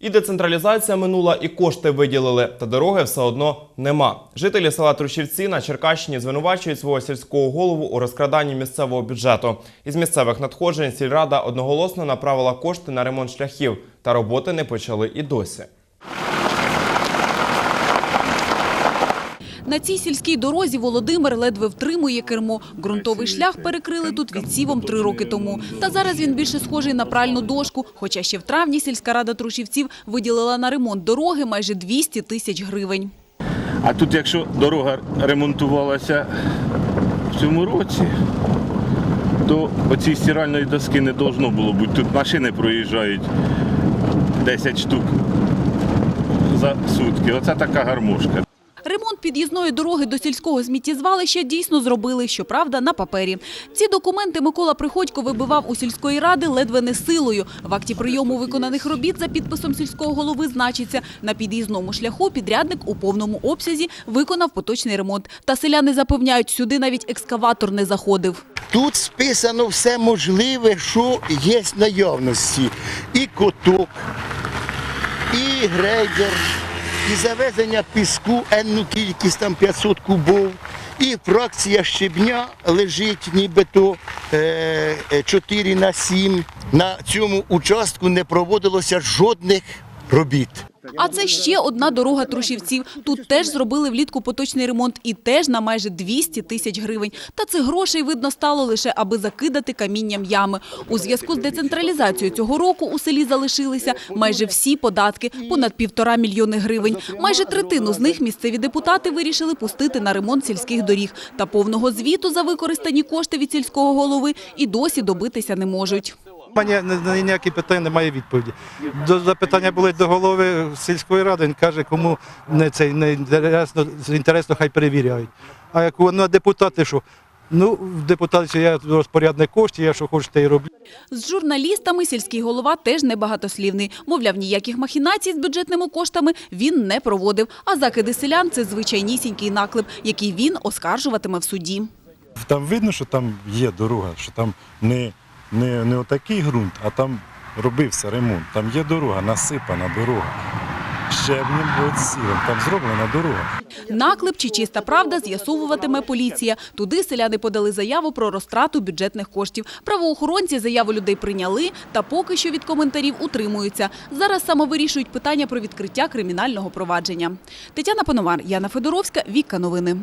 І децентралізація минула, і кошти виділили, та дороги все одно нема. Жителі села Трущівці на Черкащині звинувачують свого сільського голову у розкраданні місцевого бюджету. Із місцевих надходжень сільрада одноголосно направила кошти на ремонт шляхів, та роботи не почали і досі. На цій сільській дорозі Володимир ледве втримує кермо. Ґрунтовий шлях перекрили тут відсівом три роки тому. Та зараз він більше схожий на пральну дошку. Хоча ще в травні сільська рада Трушівців виділила на ремонт дороги майже 200 тисяч гривень. А тут, якщо дорога ремонтувалася в цьому році, то оцій стиральної доски не должно було бути. Тут машини проїжджають 10 штук за сутки. Оце така гармошка. Ремонт під'їзної дороги до сільського сміттєзвалища дійсно зробили, щоправда, на папері. Ці документи Микола Приходько вибивав у сільської ради ледве не силою. В акті прийому виконаних робіт за підписом сільського голови значиться, на під'їзному шляху підрядник у повному обсязі виконав поточний ремонт. Та селяни запевняють, сюди навіть екскаватор не заходив. Тут списано все можливе, що є наявності. І коток, і грейдер, і завезення піску, енну кількість там 500 кубов, і фракція щебня лежить нібито е, е, 4 на 7. На цьому участку не проводилося жодних робіт. А це ще одна дорога Трушівців. Тут теж зробили влітку поточний ремонт і теж на майже 200 тисяч гривень. Та цих грошей, видно, стало лише аби закидати камінням ями. У зв'язку з децентралізацією цього року у селі залишилися майже всі податки – понад півтора мільйони гривень. Майже третину з них місцеві депутати вирішили пустити на ремонт сільських доріг. Та повного звіту за використані кошти від сільського голови і досі добитися не можуть. Мене на- ніякі питання немає відповіді. До запитання були до голови сільської ради. Він каже, кому не цей не інтересно, інтересно, хай перевіряють. А як воно депутати, що ну в депутатів я розпорядник коштів, я що хочете і роблю. З журналістами сільський голова теж небагатослівний. Мовляв, ніяких махінацій з бюджетними коштами він не проводив. А закиди селян – це звичайнісінький наклеп, який він оскаржуватиме в суді. Там видно, що там є дорога, що там не, не, не отакий ґрунт, а там робився ремонт. Там є дорога, насипана дорога. Щебнем от сілом, там зроблена дорога. Наклеп чи чиста правда з'ясовуватиме поліція. Туди селяни подали заяву про розтрату бюджетних коштів. Правоохоронці заяву людей прийняли та поки що від коментарів утримуються. Зараз саме вирішують питання про відкриття кримінального провадження. Тетяна Пановар, Яна Федоровська, Вікка Новини.